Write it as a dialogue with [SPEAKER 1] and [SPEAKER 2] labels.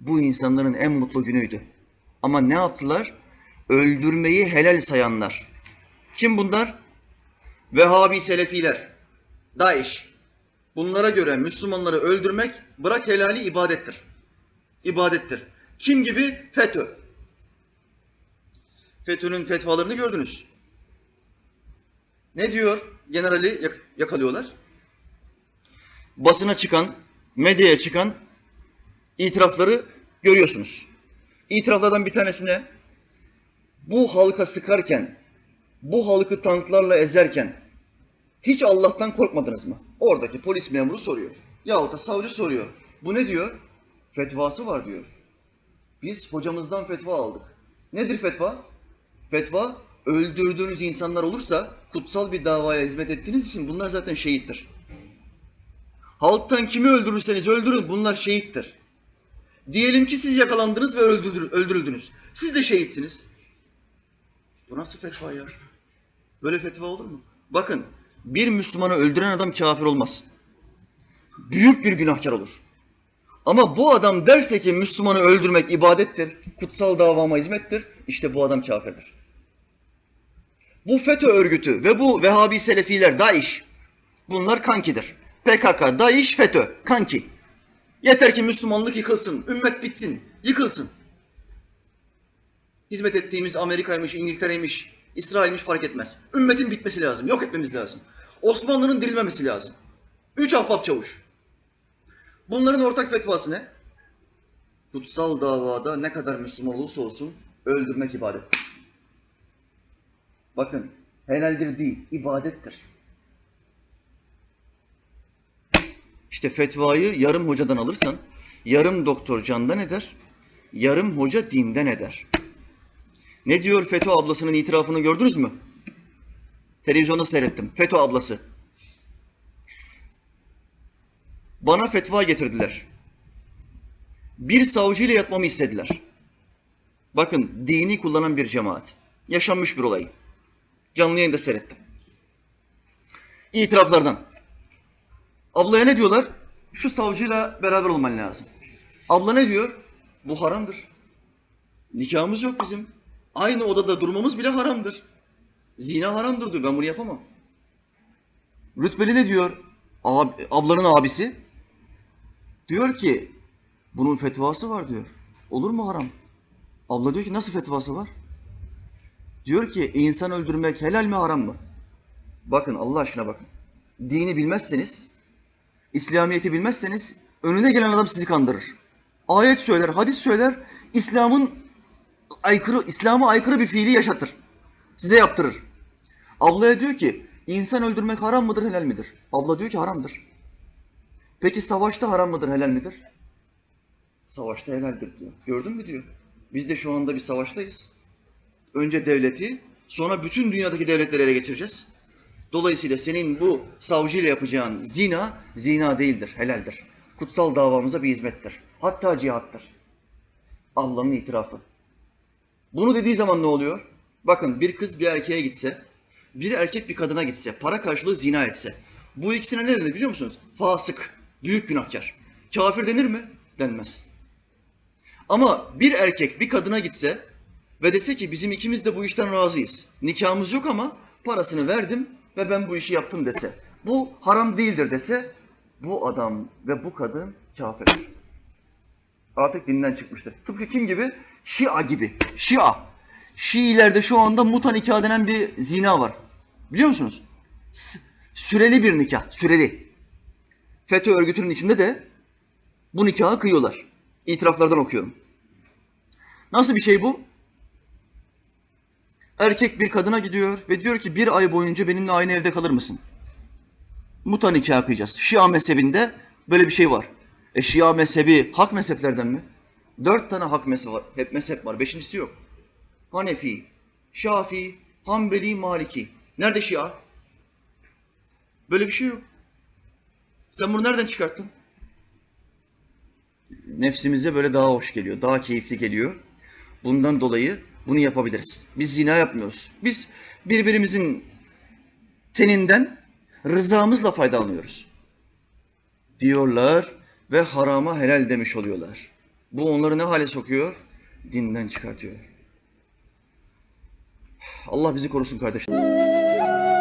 [SPEAKER 1] Bu insanların en mutlu günüydü. Ama ne yaptılar? Öldürmeyi helal sayanlar. Kim bunlar? Vehhabi Selefiler. Daesh. Bunlara göre Müslümanları öldürmek bırak helali ibadettir. İbadettir. Kim gibi? FETÖ. FETÖ'nün fetvalarını gördünüz. Ne diyor? Generali yak- yakalıyorlar. Basına çıkan, medyaya çıkan itirafları görüyorsunuz. İtiraflardan bir tanesi ne? Bu halka sıkarken, bu halkı tanklarla ezerken hiç Allah'tan korkmadınız mı? Oradaki polis memuru soruyor. Yahut da savcı soruyor. Bu ne diyor? Fetvası var diyor. Biz hocamızdan fetva aldık. Nedir fetva? Fetva öldürdüğünüz insanlar olursa kutsal bir davaya hizmet ettiğiniz için bunlar zaten şehittir. Halktan kimi öldürürseniz öldürün bunlar şehittir. Diyelim ki siz yakalandınız ve öldürüldünüz. Siz de şehitsiniz. Bu nasıl fetva ya? Böyle fetva olur mu? Bakın bir Müslümanı öldüren adam kafir olmaz. Büyük bir günahkar olur. Ama bu adam derse ki Müslümanı öldürmek ibadettir, kutsal davama hizmettir, işte bu adam kafirdir. Bu FETÖ örgütü ve bu Vehhabi Selefiler, DAEŞ, bunlar kankidir. PKK, DAEŞ, FETÖ, kanki. Yeter ki Müslümanlık yıkılsın, ümmet bitsin, yıkılsın. Hizmet ettiğimiz Amerika'ymış, İngiltere'ymiş, İsrail'miş fark etmez. Ümmetin bitmesi lazım, yok etmemiz lazım. Osmanlı'nın dirilmemesi lazım. Üç ahbap çavuş. Bunların ortak fetvası ne? Kutsal davada ne kadar Müslüman olursa olsun öldürmek ibadet. Bakın helaldir değil, ibadettir. İşte fetvayı yarım hocadan alırsan, yarım doktor candan eder, yarım hoca dinden eder. Ne diyor FETÖ ablasının itirafını gördünüz mü? Televizyonda seyrettim. FETÖ ablası. Bana fetva getirdiler. Bir savcıyla yatmamı istediler. Bakın dini kullanan bir cemaat. Yaşanmış bir olay. Canlı yayında seyrettim. İtiraflardan. Ablaya ne diyorlar? Şu savcıyla beraber olman lazım. Abla ne diyor? Bu haramdır. Nikahımız yok bizim. Aynı odada durmamız bile haramdır. Zina haramdır diyor. Ben bunu yapamam. Rütbeli ne diyor? Ab, ablanın abisi. Diyor ki bunun fetvası var diyor. Olur mu haram? Abla diyor ki nasıl fetvası var? Diyor ki insan öldürmek helal mi haram mı? Bakın Allah aşkına bakın. Dini bilmezseniz, İslamiyet'i bilmezseniz önüne gelen adam sizi kandırır. Ayet söyler, hadis söyler, İslam'ın aykırı, İslam'a aykırı bir fiili yaşatır. Size yaptırır. Ablaya diyor ki insan öldürmek haram mıdır, helal midir? Abla diyor ki haramdır. Peki savaşta haram mıdır, helal midir? Savaşta helaldir diyor. Gördün mü diyor. Biz de şu anda bir savaştayız. Önce devleti, sonra bütün dünyadaki devletleri ele geçireceğiz. Dolayısıyla senin bu savcıyla yapacağın zina, zina değildir, helaldir. Kutsal davamıza bir hizmettir. Hatta cihattır. Allah'ın itirafı. Bunu dediği zaman ne oluyor? Bakın bir kız bir erkeğe gitse, bir erkek bir kadına gitse, para karşılığı zina etse. Bu ikisine ne denir biliyor musunuz? Fasık, büyük günahkar. Kafir denir mi? Denmez. Ama bir erkek bir kadına gitse ve dese ki bizim ikimiz de bu işten razıyız. Nikahımız yok ama parasını verdim ve ben bu işi yaptım dese. Bu haram değildir dese bu adam ve bu kadın kafirdir. Artık dinden çıkmıştır. Tıpkı kim gibi? Şia gibi. Şia. Şiilerde şu anda muta nikah denen bir zina var. Biliyor musunuz? S- süreli bir nikah. Süreli. FETÖ örgütünün içinde de bu nikahı kıyıyorlar. İtiraflardan okuyorum. Nasıl bir şey bu? Erkek bir kadına gidiyor ve diyor ki bir ay boyunca benimle aynı evde kalır mısın? Muta nikahı kıyacağız. Şia mezhebinde böyle bir şey var. E Şia mezhebi hak mezheplerden mi? Dört tane hak mezhep var. Hep mezhep var. Beşincisi yok. Hanefi, Şafii, Hanbeli, Maliki. Nerede Şia? Böyle bir şey yok. Sen bunu nereden çıkarttın? Nefsimize böyle daha hoş geliyor, daha keyifli geliyor. Bundan dolayı bunu yapabiliriz. Biz zina yapmıyoruz. Biz birbirimizin teninden rızamızla faydalanıyoruz. Diyorlar ve harama helal demiş oluyorlar. Bu onları ne hale sokuyor? Dinden çıkartıyor. Allah bizi korusun kardeşler.